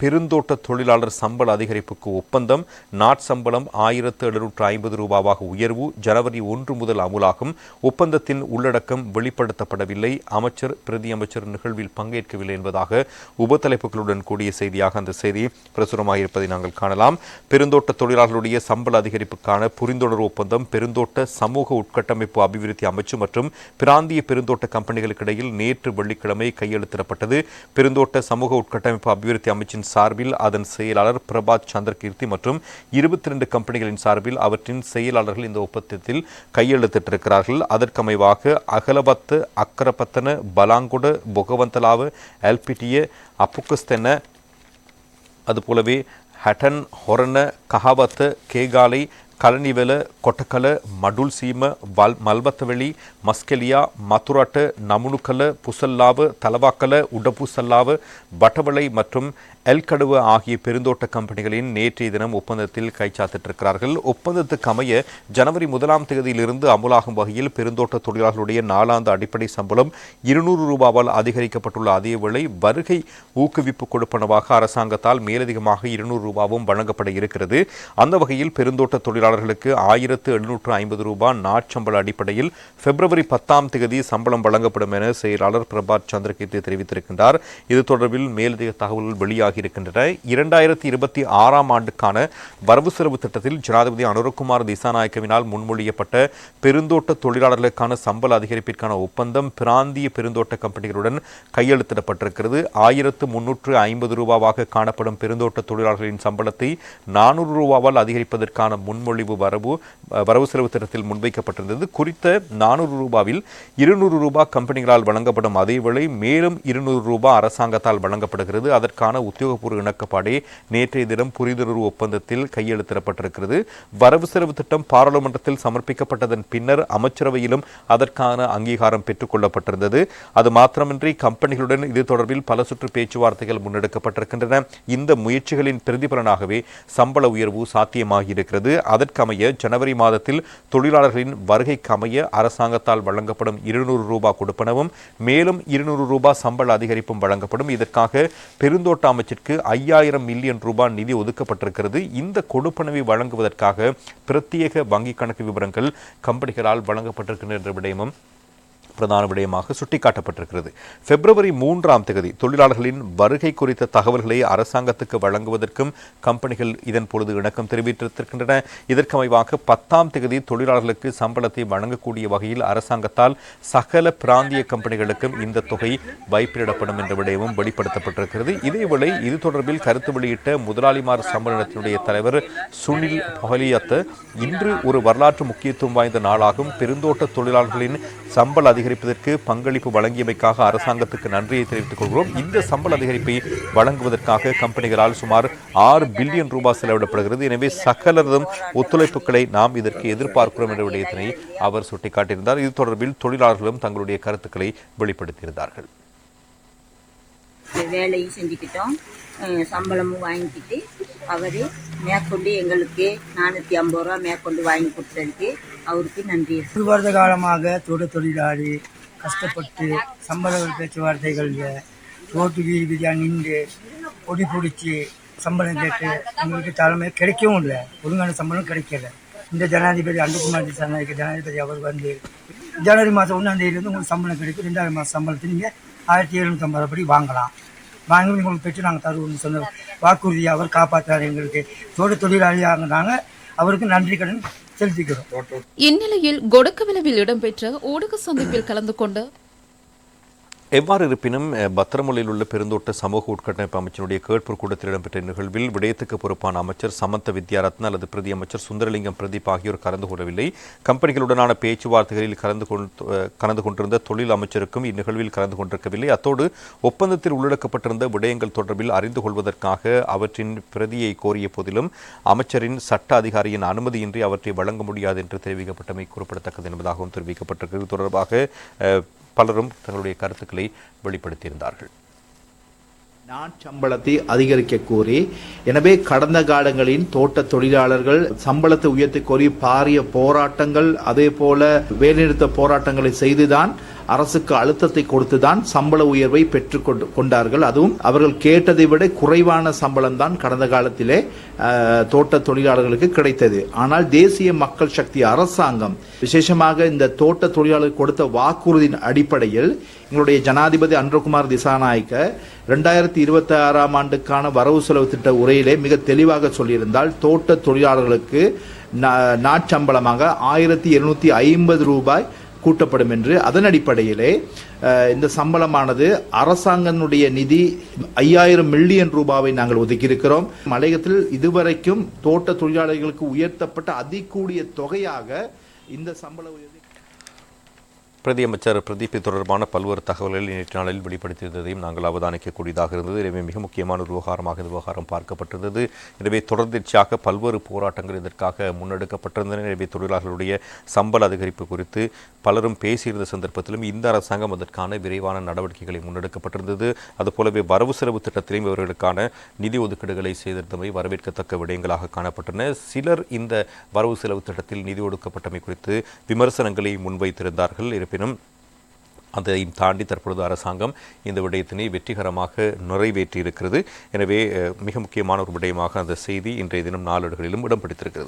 பெருந்தோட்ட தொழிலாளர் சம்பள அதிகரிப்புக்கு ஒப்பந்தம் நாட்சம்பளம் ஆயிரத்து எழுநூற்று ஐம்பது ரூபாவாக உயர்வு ஜனவரி ஒன்று முதல் அமுலாகும். ஒப்பந்தத்தின் உள்ளடக்கம் வெளிப்படுத்தப்படவில்லை. அமைச்சர் பிரதி அமைச்சர் நிகழ்வில் பங்கேற்கவில்லை என்பதாக உபத்தலைப்புகளுடன் கூடிய செய்தியாக அந்த செய்தி பிரசுரமாக இருப்பதை நாங்கள் காணலாம். பெருந்தோட்ட தொழிலாளர்களுடைய சம்பள அதிகரிப்புக்கான புரிந்துணர்வு ஒப்பந்தம் பெருந்தோட்ட சமூக உட்கட்டமைப்பு அபிவிருத்தி அமைச்சு மற்றும் பிராந்திய பெருந்தோட்ட கம்பெனிகளுக்கிடையில் நேற்று வெள்ளிக்கிழமை கையெழுத்திடப்பட்டது. பெருந்தோட்ட சமூக உட்கட்டமைப்பு அபிவிருத்தி அமைச்சின் சார்பில் அதன் செயலாளர் பிரபாத் சந்திரகீர்த்தி மற்றும் இருபத்தி ரெண்டு கம்பெனிகளின் சார்பில் அவற்றின் செயலாளர்கள் இந்த ஒப்பந்தத்தில் கையெழுத்திட்டிருக்கிறார்கள். அதற்கமைவாக அகலபத்து அக்கரபத்தன பலாங்குட பொகவந்தலாவு எல்பிடிய அப்புக்கஸ்தென அதுபோலவே ஹட்டன் ஹொரன கஹாவத்த கேகாலை கலனிவெல கொட்டக்கல மடுல் சீம வல் மல்வத்தவெளி மஸ்கெலியா மதுராட்டு நமுனுக்கல புசல்லாவு தலவாக்கல உடபுசல்லாவு பட்டவளை மற்றும் எல்கடுவ ஆகிய பெருந்தோட்ட கம்பெனிகளின் நேற்றைய தினம் ஒப்பந்தத்தில் கைச்சாத்திட்டிருக்கிறார்கள் ஒப்பந்தத்துக்கு அமைய ஜனவரி முதலாம் தேதியிலிருந்து அமுலாகும் வகையில் பெருந்தோட்ட தொழிலாளர்களுடைய நாளாந்த அடிப்படை சம்பளம் இருநூறு ரூபாவால் அதிகரிக்கப்பட்டுள்ள அதே விலை வருகை ஊக்குவிப்பு கொடுப்பனவாக அரசாங்கத்தால் மேலதிகமாக இருநூறு ரூபாவும் வழங்கப்பட இருக்கிறது. அந்த வகையில் பெருந்தோட்ட தொழிலாளர்களுக்கு ஆயிரத்து எழுநூற்று ஐம்பது ரூபாய் நாட்சம்பள அடிப்படையில் பிப்ரவரி பத்தாம் தேதி சம்பளம் வழங்கப்படும் என செயலாளர் பிரபாத் சந்திரகீர்த்தி தெரிவித்திருக்கின்றார். இது தொடர்பில் மேலதிக தகவல்கள் வெளியாகி இருக்கின்றன இரண்டாயிரத்தி இருபத்தி ஆறாம் ஆண்டுக்கான வரவு செலவு திட்டத்தில் ஜனாதிபதி அனுரகுமார் திசாநாயக்கவினால் முன்மொழியப்பட்ட பெருந்தோட்ட தொழிலாளர்களுக்கான சம்பள அதிகரிப்பிற்கான ஒப்பந்தம் பிராந்திய பெருந்தோட்ட கம்பெனிகளுடன் கையெழுத்திடப்பட்டிருக்கிறது. ஆயிரத்து முன்னூற்று ஐம்பது ரூபாவாக காணப்படும் பெருந்தோட்ட தொழிலாளர்களின் சம்பளத்தை நானூறு ரூபாவால் அதிகரிப்பதற்கான முன்மொழி முன்மொழிவு வரவு வரவு செலவு திட்டத்தில் முன்வைக்கப்பட்டிருந்தது. குறித்த நானூறு ரூபாவில் இருநூறு ரூபாய் கம்பெனிகளால் வழங்கப்படும் அதேவேளை மேலும் இருநூறு ரூபாய் அரசாங்கத்தால் வழங்கப்படுகிறது. அதற்கான உத்தியோகபூர்வ இணக்கப்பாடே நேற்றைய தினம் புரிந்துணர்வு ஒப்பந்தத்தில் கையெழுத்திடப்பட்டிருக்கிறது. வரவு செலவு திட்டம் பாராளுமன்றத்தில் சமர்ப்பிக்கப்பட்டதன் பின்னர் அமைச்சரவையிலும் அதற்கான அங்கீகாரம் பெற்றுக் கொள்ளப்பட்டிருந்தது. அது மாத்திரமின்றி கம்பெனிகளுடன் இது தொடர்பில் பல சுற்று பேச்சுவார்த்தைகள் முன்னெடுக்கப்பட்டிருக்கின்றன. இந்த முயற்சிகளின் பிரதிபலனாகவே சம்பள உயர்வு சாத்தியமாகியிருக்கிறது. அதன் அதற்கமைய ஜனவரி மாதத்தில் தொழிலாளர்களின் வருகைக்கமைய அரசாங்கத்தால் வழங்கப்படும் இருநூறு ரூபாய் கொடுப்பனவும் மேலும் இருநூறு ரூபாய் சம்பள அதிகரிப்பும் வழங்கப்படும். இதற்காக பெருந்தோட்ட அமைச்சிற்கு ஐயாயிரம் மில்லியன் ரூபாய் நிதி ஒதுக்கப்பட்டிருக்கிறது. இந்த கொடுப்பனவை வழங்குவதற்காக பிரத்யேக வங்கிக் கணக்கு விவரங்கள் கம்பெனிகளால் வழங்கப்பட்டிருக்கின்றன என்ற விடயமும் பிரதான விடயமாக சுட்டிக்காட்டப்பட்டிருக்கிறது. பிப்ரவரி மூன்றாம் தேதி தொழிலாளர்களின் வருகை குறித்த தகவல்களை அரசாங்கத்துக்கு வழங்குவதற்கும் கம்பெனிகள் இதன் பொழுது இணக்கம் தெரிவித்திருக்கின்றன. இதற்கமைவாக பத்தாம் தேதி தொழிலாளர்களுக்கு சம்பளத்தை வழங்கக்கூடிய வகையில் அரசாங்கத்தால் சகல பிராந்திய கம்பெனிகளுக்கும் இந்த தொகை வைப்பிடப்படும் என்ற விடயமும் வெளிப்படுத்தப்பட்டிருக்கிறது. இதேவேளை இது தொடர்பில் கருத்து வெளியிட்ட முதலாளிமார் சம்மேளனத்தினுடைய தலைவர் சுனில் பஹலியத் இன்று ஒரு வரலாற்று முக்கியத்துவம் வாய்ந்த நாளாகும். பெருந்தோட்ட தொழிலாளர்களின் சம்பள அதிகரிப்பதற்கு பங்களிப்பு வழங்கியமைக்காக அரசாங்கத்துக்கு நன்றியை தெரிவித்துக் கொள்கிறோம். இந்த சம்பள அதிகரிப்பை வழங்குவதற்காக கம்பெனிகளால் சுமார் ஆறு பில்லியன் ரூபாய் செலவிடப்படுகிறது. எனவே சகலரதும் ஒத்துழைப்புகளை நாம் இதற்கு எதிர்பார்க்கிறோம் என்ற விடயத்தினை அவர் சுட்டிக்காட்டியிருந்தார். இது தொடர்பில் தொழிலாளர்களும் தங்களுடைய கருத்துக்களை வெளிப்படுத்தியிருந்தார்கள். வேலையும் செஞ்சுக்கிட்டோம். சம்பளமும் வாங்கிக்கிட்டு அவர் மேற்கொண்டு எங்களுக்கு நானூற்றி ஐம்பது ரூபா மேற்கொண்டு வாங்கி கொடுத்ததுக்கு அவருக்கு நன்றி. ஒரு வருட காலமாக தொட தொழிலாளி கஷ்டப்பட்டு சம்பள பேச்சுவார்த்தைகளில் ரோட்டு வீதி வீதியாக நின்று பொடி பிடிச்சி சம்பளம் கேட்டு எங்களுக்கு தலைமை கிடைக்கவும் இல்லை. ஒழுங்கான சம்பளம் கிடைக்கல. இந்த ஜனாதிபதி அன்புக்குமார் திசாநாயக்க ஜனாதிபதி அவர் வந்து ஜனவரி மாதம் ஒன்றாம் தேதியிலேருந்து உங்களுக்கு சம்பளம் கிடைக்கும். ரெண்டாவது மாதம் சம்பளத்தை நீங்கள் ஆயிரத்தி எழுநூற்றம்பது படி வாங்கலாம். வாங்கி உங்களுக்கு பெற்று நாங்கள் தருவோம்னு சொன்ன வாக்குறுதியை அவர் காப்பாற்றார் எங்களுக்கு. தோட்ட தொழிலாளியாக நாங்கள் அவருக்கு நன்றி கடன் செலுத்திக்கிறோம். இந்நிலையில் கொடுக்கவிளவில் இடம்பெற்ற ஊடக சந்திப்பில் கலந்து கொண்ட எவ்வாறு இருப்பினும் அஹ், உள்ள பெருந்தோட்ட சமூக உட்கட்டமைப்பு அமைச்சருடைய கேட்பு கூட்டத்தில் இடம்பெற்ற நிகழ்வில் விடயத்துக்கு பொறுப்பான அமைச்சர் சமந்த வித்யாரத்ன அல்லது பிரதி அமைச்சர் சுந்தரலிங்கம் பிரதீப் ஆகியோர் கலந்து கொள்ளவில்லை. கம்பெனிகளுடனான பேச்சுவார்த்தைகளில் கலந்து கலந்து கொண்டிருந்த தொழில் அமைச்சருக்கும் இந்நிகழ்வில் கலந்து கொண்டிருக்கவில்லை. அத்தோடு ஒப்பந்தத்தில் உள்ளடக்கப்பட்டிருந்த விடயங்கள் தொடர்பில் அறிந்து கொள்வதற்காக அவற்றின் பிரதியை கோரிய போதிலும் அமைச்சரின் சட்ட அதிகாரியின் அனுமதியின்றி அவற்றை வழங்க முடியாது என்று தெரிவிக்கப்பட்டமை குறிப்பிடத்தக்கது என்பதாகவும் தெரிவிக்கப்பட்டிருக்கிறது. தொடர்பாக பலரும் தங்களுடைய கருத்துக்களை வெளிப்படுத்தியிருந்தார்கள். நான் சம்பளத்தை அதிகரிக்க கோரி எனவே கடந்த காலங்களின் தோட்ட தொழிலாளர்கள் சம்பளத்தை உயர்த்தி கோரி பாரிய போராட்டங்கள் அதே போல வேலைநிறுத்த போராட்டங்களை செய்துதான் அரசுக்கு அழுத்தத்தை கொடுத்துதான் சம்பள உயர்வை பெற்றுக் கொண்டார்கள். அதுவும் அவர்கள் கேட்டதை விட குறைவான சம்பளம் தான் கடந்த காலத்திலே தோட்ட தொழிலாளர்களுக்கு கிடைத்தது. ஆனால் தேசிய மக்கள் சக்தி அரசாங்கம் விசேஷமாக இந்த தோட்ட தொழிலாளர்களுக்கு கொடுத்த வாக்குறுதியின் அடிப்படையில் எங்களுடைய ஜனாதிபதி அன்றகுமார் திசாநாயக்க ரெண்டாயிரத்தி இருபத்தி ஆறாம் ஆண்டுக்கான வரவு செலவு திட்ட உரையிலே மிக தெளிவாக சொல்லியிருந்தால் தோட்ட தொழிலாளர்களுக்கு நா- நாட்சம்பளமாக ஆயிரத்தி இருநூத்தி ஐம்பது ரூபாய் கூட்டப்படும் என்று அதன் அடிப்படையிலே இந்த சம்பளமானது அரசாங்கத்தினுடைய நிதி ஐயாயிரம் மில்லியன் ரூபாவை நாங்கள் ஒதுக்கியிருக்கிறோம். மலையகத்தில் இதுவரைக்கும் தோட்ட தொழிலாளர்களுக்கு உயர்த்தப்பட்ட அதிகூடிய தொகையாக இந்த சம்பள உயர்வு பிரதியமைச்சர் பிரதீப் தொடர்பான பல்வேறு தகவல்களை நேற்று நாளில் வெளிப்படுத்தியிருந்ததையும் நாங்கள் அவதானிக்கக்கூடியதாக இருந்தது. எனவே மிக முக்கியமான ஒரு விவகாரமாக இந்த விவகாரம் பார்க்கப்பட்டிருந்தது. எனவே தொடர்ச்சியாக பல்வேறு போராட்டங்கள் இதற்காக முன்னெடுக்கப்பட்டிருந்தன. எனவே தொழிலாளர்களுடைய சம்பள அதிகரிப்பு குறித்து பலரும் பேசியிருந்த சந்தர்ப்பத்திலும் இந்த அரசாங்கம் அதற்கான விரைவான நடவடிக்கைகளை முன்னெடுக்கப்பட்டிருந்தது. அதுபோலவே வரவு செலவு திட்டத்திலும் இவர்களுக்கான நிதி ஒதுக்கீடுகளை செய்திருந்தமை வரவேற்கத்தக்க விடயங்களாக காணப்பட்டன. சிலர் இந்த வரவு செலவு திட்டத்தில் நிதி ஒதுக்கப்பட்டமை குறித்து விமர்சனங்களை முன்வைத்திருந்தார்கள். இருப்பினும் அதையும் தாண்டி தற்பொழுது அரசாங்கம் இந்த விடயத்தினை வெற்றிகரமாக நிறைவேற்றியிருக்கிறது. எனவே மிக முக்கியமான ஒரு விடயமாக அந்த செய்தி இன்றைய தினம் நாளேடுகளிலும் இடம் பிடித்திருக்கிறது.